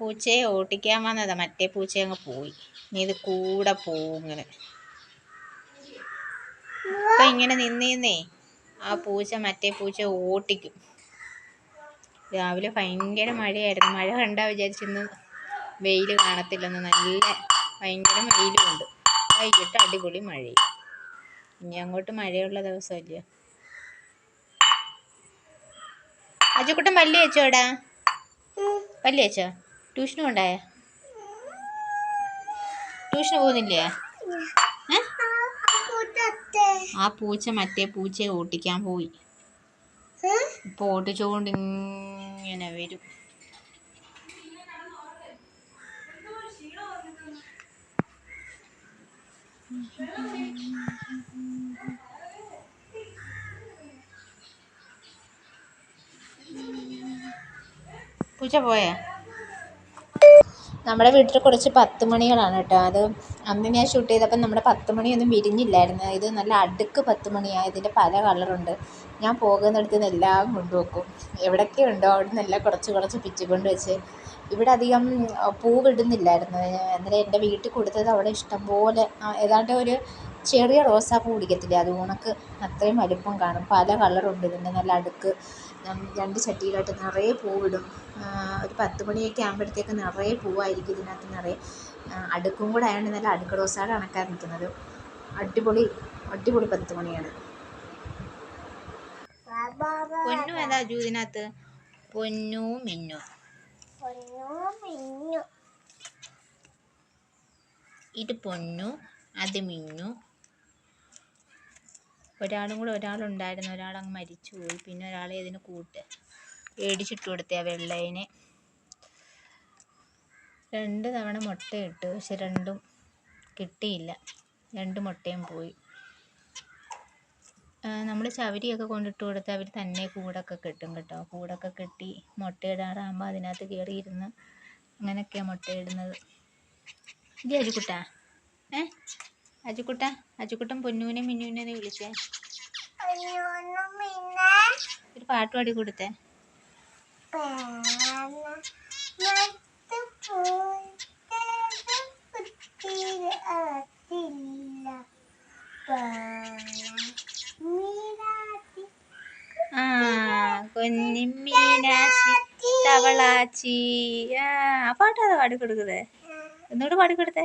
പൂച്ചയെ ഓട്ടിക്കാൻ വന്നതാ. മറ്റേ പൂച്ച അങ്ങ് പോയി. നീ ഇത് കൂടെ പോവും ഇങ്ങനെ. ഇങ്ങനെ നിന്നീന്നേ. ആ പൂച്ച മറ്റേ പൂച്ച ഓട്ടിക്കും. രാവിലെ ഭയങ്കര മഴയായിരുന്നു. മഴ കണ്ടാ വിചാരിച്ചിന്ന് വെയിൽ കാണത്തില്ലെന്ന് നല്ല ഭയങ്കര വെയിലുണ്ട് വൈകിട്ട് അടിപൊളി മഴയും. ഇനി അങ്ങോട്ട് മഴയുള്ള ദിവസമല്ല? അജുക്കുട്ടൻ പല്ലി വെച്ചോടാ പല്ലി വെച്ചോ ട്യൂഷന് ഉണ്ടായ ട്യൂഷന് പോകുന്നില്ലേ? ആ പൂച്ച മറ്റേ പൂച്ചയെ ഓട്ടിക്കാൻ പോയി. ഇപ്പൊ ഓട്ടിച്ചുകൊണ്ട് ഇങ്ങനെ വരും. പൂച്ച പോയാ? നമ്മുടെ വീട്ടിൽ കുറച്ച് പത്ത് മണികളാണ് കേട്ടോ. അത് അന്ന് ഞാൻ ഷൂട്ട് ചെയ്തപ്പം നമ്മുടെ പത്ത് മണിയൊന്നും വിരിഞ്ഞില്ലായിരുന്നു. ഇത് നല്ല അടുക്ക് പത്ത് മണിയാണ് ഇതിന്റെ പല കളറുണ്ട്. ഞാൻ പോകുന്നിടത്ത് നിന്ന് എല്ലാം കൊണ്ടുവെക്കും. എവിടെയൊക്കെ ഉണ്ടോ അവിടെ നിന്നെല്ലാം കുറച്ച് കുറച്ച് പിച്ചിക്കൊണ്ട് വെച്ച്. ഇവിടെ അധികം പൂ വിടുന്നില്ലായിരുന്നു അന്നേരം എന്റെ വീട്ടിൽ കൊടുത്തത് അവിടെ ഇഷ്ടംപോലെ പോലെ ഏതാണ്ട് ഒരു ചെറിയ റോസാപ്പൂ പിടിക്കത്തില്ലേ? അത് ഉണക്ക് അത്രയും വലിപ്പം കാണും. പല കളറുണ്ട്. ഇതിന്റെ നല്ല അടുക്ക് രണ്ട് ചട്ടിയിലായിട്ട് നിറയെ പൂവിടും. ഒരു പത്ത് മണിയൊക്കെ ആകുമ്പോഴത്തേക്ക് നിറയെ പൂവായിരിക്കും ഇതിനകത്ത് നിറയെ. അടുക്കും കൂടെ ആയതുകൊണ്ട് നല്ല അടുക്ക് റോസാടെ കണക്കാൻ നിൽക്കുന്നത്. അടിപൊളി അടിപൊളി പത്ത് മണിയാണ്. പൊന്നു ഏതാ ജൂതിനകത്ത് ഇതിനകത്ത്? പൊന്നു മിന്നു. ഇത് പൊന്നു അത് മിന്നു. ഒരാളും കൂടെ ഒരാളുണ്ടായിരുന്നു. ഒരാളങ്ങ് മരിച്ചു പോയി പിന്നെ ഒരാളെ ഇതിന് കൂട്ട് മേടിച്ചിട്ട് കൊടുത്തേ ആ വെള്ളയിനെ രണ്ട് തവണ മുട്ടയിട്ടു. പക്ഷെ രണ്ടും കിട്ടിയില്ല. രണ്ട് മുട്ടയും പോയി. നമ്മൾ ചവരിയൊക്കെ കൊണ്ടിട്ട് കൊടുത്താൽ അവർ തന്നെ കൂടൊക്കെ കെട്ടും കേട്ടോ. കൂടൊക്കെ കെട്ടി മുട്ടയിടാറാകുമ്പോൾ അതിനകത്ത് കയറിയിരുന്ന് അങ്ങനെയൊക്കെയാണ് മുട്ടയിടുന്നത്. ഇത് അരിക്കുട്ടാ ഏ? അജുക്കുട്ട അജുക്കുട്ടൻ പൊന്നൂനെ മിന്നൂനെ വിളിച്ചേ. ഒരു പാട്ട് പാടി കൊടുത്തേ. ആ തവളാച്ചി. ആ പാട്ടാണ് പാടി കൊടുക്കുന്നത് എന്നോട് പാടി കൊടുത്തേ.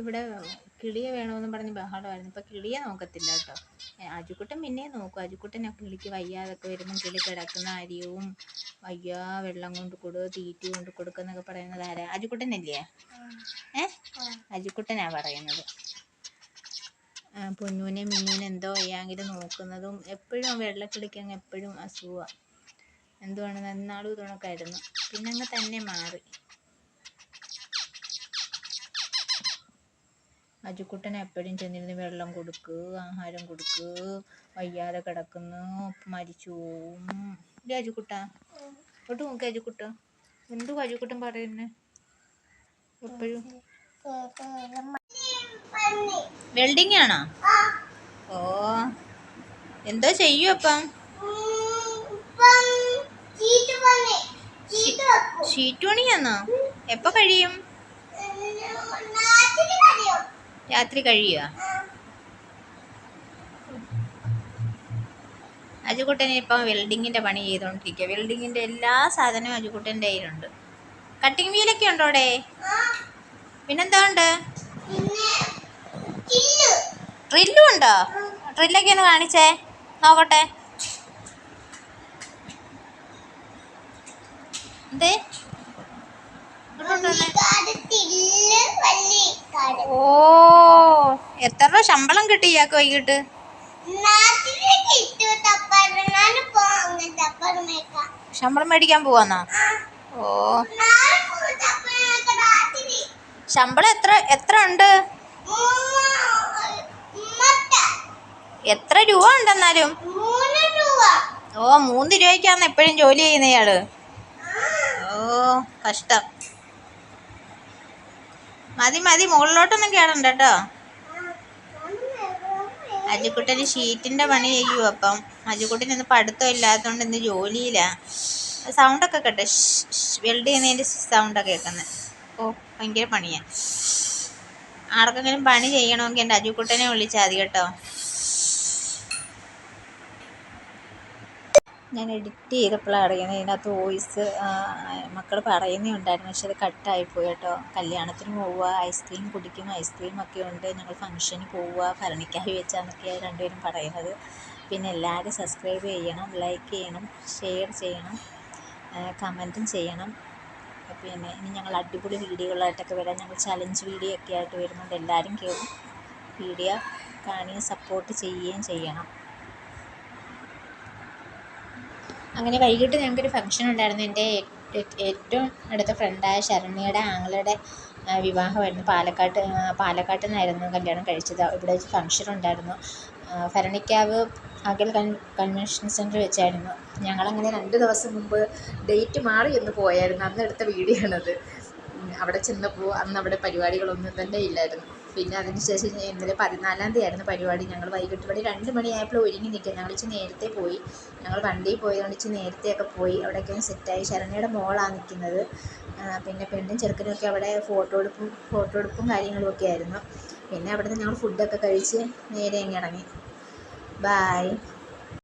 ഇവിടെ കിളിയെ വേണമെന്ന് പറഞ്ഞ് ബഹളമായിരുന്നു. ഇപ്പം കിളിയെ നോക്കത്തില്ല കേട്ടോ. അജുക്കുട്ടൻ പിന്നെയും നോക്കും. അജുക്കുട്ടൻ ആ കിളിക്ക് വയ്യാതൊക്കെ വരുമ്പം കിളി കിടക്കുന്ന അരിയും വയ്യാ വെള്ളം കൊണ്ട് കൊടു തീറ്റി കൊണ്ട് കൊടുക്കുന്നൊക്കെ പറയുന്നത് ആരാ? അജുക്കുട്ടനല്ലേ? ഏ? അജുക്കുട്ടനാ പറയുന്നത്. പൊന്നൂനെ മിന്നൂനെ എന്തോ വയ്യാങ്കിലും നോക്കുന്നതും എപ്പോഴും വെള്ളക്കിളിക്ക് അങ്ങ് എപ്പോഴും അസുഖമാണ് എന്തുവാണ് നന്നാളും ഇതുണക്കായിരുന്നു പിന്നെ അങ്ങ് തന്നെ മാറി. അജുക്കുട്ടൻ എപ്പോഴും ചെന്നിരുന്ന് വെള്ളം കൊടുക്ക് ആഹാരം കൊടുക്ക് വയ്യാതെ കിടക്കുന്നു മരിച്ചു പോവും ഇല്ലേ അജുക്കുട്ട ഇങ്ങോട്ട് നോക്കി അജുക്കുട്ട എന്തു അജുക്കുട്ടൻ പറയുന്നേ എപ്പോഴും വെൽഡിങ് ആണോ ഓ എന്തോ ചെയ്യൂ അപ്പം ഷീറ്റ് പണിയാന്നോ എപ്പോ കഴിയും രാത്രി കഴിയുക അജുകുട്ടൻ ഇപ്പം വെൽഡിങ്ങിന്റെ പണി ചെയ്തുകൊണ്ടിരിക്കുക വെൽഡിങ്ങിന്റെ എല്ലാ സാധനവും അജുകുട്ടന്റെ കയ്യിലുണ്ട്. കട്ടിങ് വീലൊക്കെ ഉണ്ടോ അവിടെ? പിന്നെന്താ ഉണ്ട്? ഡ്രില്ലും ഉണ്ടോ? ഡ്രില്ലൊക്കെ ഒന്ന് കാണിച്ചേ. നോക്കട്ടെ. എന്തേ? എത്ര രൂപ ശമ്പളം കിട്ടി ഇയാൾക്ക് വൈകിട്ട്? ശമ്പളം മേടിക്കാൻ പോവാന്നാ? ഓ. ശമ്പളം എത്ര എത്ര ഉണ്ട്? എത്ര രൂപ ഉണ്ടെന്നാലും? ഓ മൂന്ന് രൂപയ്ക്കാന്ന് എപ്പോഴും ജോലി ചെയ്യുന്നയാൾ ഓ കഷ്ടം. മതി മതി മുകളിലോട്ടൊന്നും കേടണ്ട കേട്ടോ. അജിക്കുട്ടന് ഷീറ്റിന്റെ പണി ചെയ്യൂ അപ്പം. അജിക്കുട്ടന് ഇന്ന് പഠിത്തം ഇല്ലാത്തതുകൊണ്ട് ഇന്ന് ജോലിയില്ല സൗണ്ടൊക്കെ കേട്ടെ. വെൽഡ് ചെയ്യുന്നതിന്റെ സൗണ്ടൊക്കെ കേൾക്കുന്നത് ഓ ഭയങ്കര പണിയാ. ആർക്കെങ്കിലും പണി ചെയ്യണമെങ്കിൽ എന്റെ അജിക്കുട്ടനെ വിളിച്ചാൽ മതി കേട്ടോ. ഞാൻ എഡിറ്റ് ചെയ്തപ്പോഴാണ് അറിയുന്നത് ഇതിനകത്ത് വോയിസ് മക്കൾ പറയുന്നേ ഉണ്ടായിരുന്നു. പക്ഷെ അത് കട്ടായിപ്പോയി കേട്ടോ. കല്യാണത്തിന് പോവുക ഐസ്ക്രീം കുടിക്കും ഐസ്ക്രീം ഒക്കെ ഉണ്ട്. ഞങ്ങൾ ഫംഗ്ഷന് പോവുക ഭരണിക്കായി വെച്ചാന്നൊക്കെയാണ് രണ്ടുപേരും പറയുന്നത്. പിന്നെ എല്ലാവരും സബ്സ്ക്രൈബ് ചെയ്യണം ലൈക്ക് ചെയ്യണം ഷെയർ ചെയ്യണം കമന്റും ചെയ്യണം. പിന്നെ ഇനി ഞങ്ങൾ അടിപൊളി വീഡിയോകളായിട്ടൊക്കെ വരാം. ഞങ്ങൾ ചലഞ്ച് വീഡിയോ ഒക്കെ ആയിട്ട് വരുന്നുണ്ട്. എല്ലാവരും കയറും വീഡിയോ കാണുകയും സപ്പോർട്ട് ചെയ്യുകയും ചെയ്യണം. അങ്ങനെ വൈകിട്ട് ഞങ്ങൾക്കൊരു ഫംഗ്ഷൻ ഉണ്ടായിരുന്നു. എന്റെ ഏറ്റവും അടുത്ത ഫ്രണ്ടായ ശരണ്യയുടെ ആങ്ങളുടെ വിവാഹമായിരുന്നു. പാലക്കാട്ട് പാലക്കാട്ട് നിന്നായിരുന്നു കല്യാണം കഴിച്ചത്. ഇവിടെ വെച്ച് ഫംഗ്ഷൻ ഉണ്ടായിരുന്നു. ഭരണിക്കാവ് അകൽ കൺ കൺവെൻഷൻ സെന്റർ വെച്ചായിരുന്നു. ഞങ്ങളങ്ങനെ രണ്ട് ദിവസം മുമ്പ് ഡേറ്റ് മാറി ഒന്ന് പോയായിരുന്നു. അന്ന് എടുത്ത വീഡിയോ ആണത്. അവിടെ ചെന്നപ്പോൾ അന്ന് അവിടെ പരിപാടികളൊന്നും തന്നെ ഇല്ലായിരുന്നു. പിന്നെ അതിന് ശേഷം ഇന്നലെ പതിനാലാം തീയതി ആയിരുന്നു പരിപാടി. ഞങ്ങൾ വൈകിട്ട് ഇവിടെ രണ്ട് മണിയായപ്പോൾ ഒരുങ്ങി നിൽക്കുക. ഞങ്ങൾ ഇച്ചിരി നേരത്തെ പോയി. ഞങ്ങൾ വണ്ടിയിൽ പോയതുകൊണ്ട് ഇച്ചിരി നേരത്തെയൊക്കെ പോയി. അവിടെയൊക്കെ സെറ്റായി. ശരണ്യയുടെ മോളാണ് നിൽക്കുന്നത്. പിന്നെ പെണ്ണും ചെറുക്കനും ഒക്കെ അവിടെ ഫോട്ടോ എടുപ്പും ഫോട്ടോ എടുപ്പും കാര്യങ്ങളും ഒക്കെ ആയിരുന്നു. പിന്നെ അവിടുന്ന് ഞങ്ങൾ ഫുഡൊക്കെ കഴിച്ച് നേരെ അങ്ങ് ഇറങ്ങി. ബായ്